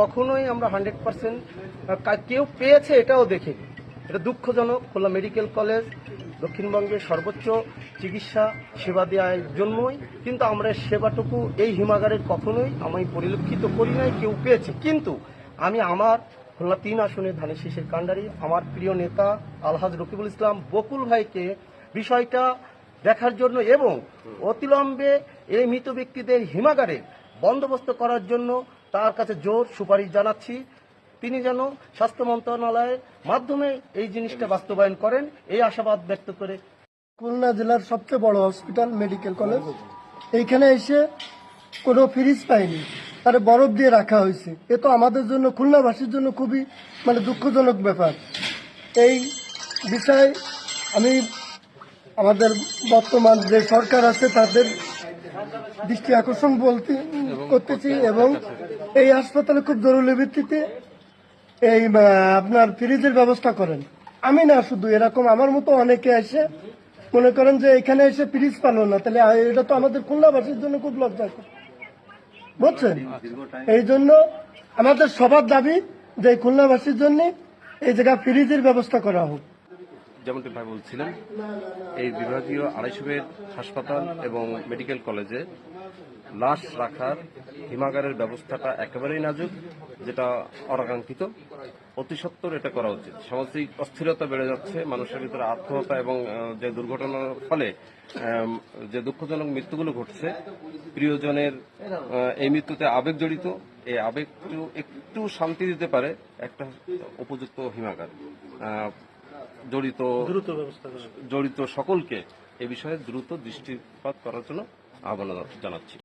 কখনোই আমরা hundred percent কেউ পেয়েছে এটাও দেখিনি। এটা দুঃখজনক খোলা মেডিকেল কলেজ দক্ষিণবঙ্গের সর্বোচ্চ চিকিৎসা সেবা দেওয়ার জন্যই কিন্তু আমরা সেবাটুকু এই হিমাগারের কখনোই আমি পরিলক্ষিত করি নাই, কেউ পেয়েছে। কিন্তু আমি আমার খোলা তিন আসনে ধানের শীষের কাণ্ডারি, আমার প্রিয় নেতা আলহাজ রকিবুল ইসলাম বকুল ভাইকে বিষয়টা দেখার জন্য এবং অতিলম্বে এই মৃত ব্যক্তিদের হিমাগারে বন্দোবস্ত করার জন্য তার কাছে জোর সুপারিশ জানাচ্ছি। তিনি যেন স্বাস্থ্য মন্ত্রণালয়ের মাধ্যমে এই জিনিসটা বাস্তবায়ন করেন, এই আশাবাদ ব্যক্ত করে। খুলনা জেলার সবচেয়ে বড় হসপিটাল, মেডিকেল কলেজ। এইখানে এসে কোনো ফ্রিজ পাইনি তারে বরফ দিয়ে রাখা হয়েছে। এ তো আমাদের জন্য, খুলনাবাসীর জন্য খুবই মানে দুঃখজনক ব্যাপার। এই বিষয়ে আমি আমাদের বর্তমান যে সরকার আছে, তাদের দৃষ্টি আকর্ষণ বলতে করতেছি এবং এই হাসপাতালে খুব জরুরি ভিত্তিতে এই আপনার ফ্রিজের ব্যবস্থা করেন। আমি না শুধু, এরকম আমার মতো অনেকে এসে মনে করেন যে এখানে এসে ফ্রিজ পালো না, তাহলে এটা তো আমাদের খুলনাবাসীর জন্য খুব লজ্জাকর। বুঝছেন? এই জন্য আমাদের সবার দাবি যে খুলনাবাসীর জন্য এই জায়গায় ফ্রিজের ব্যবস্থা করা হোক। যেমনটি ভাই বলছিলেন, এই বিভাগীয় আড়াইশো বেড হাসপাতাল এবং মেডিকেল কলেজে লাশ রাখার হিমাগারের ব্যবস্থাটা একেবারেই নাজুক, যেটা অনাকাঙ্ক্ষিত। অতি সত্বর এটা করা উচিত। সামাজিক অস্থিরতা বেড়ে যাচ্ছে, মানুষের ভিতরে আত্মহত্যা এবং যে দুর্ঘটনার ফলে যে দুঃখজনক মৃত্যুগুলো ঘটছে, প্রিয়জনের এই মৃত্যুতে আবেগ জড়িত। এই আবেগ একটু শান্তি দিতে পারে একটা উপযুক্ত হিমাগার। জড়িত জড়িত সকলকে এ বিষয়ে দ্রুত দৃষ্টিপাত করার জন্য আহ্বান জানাচ্ছি।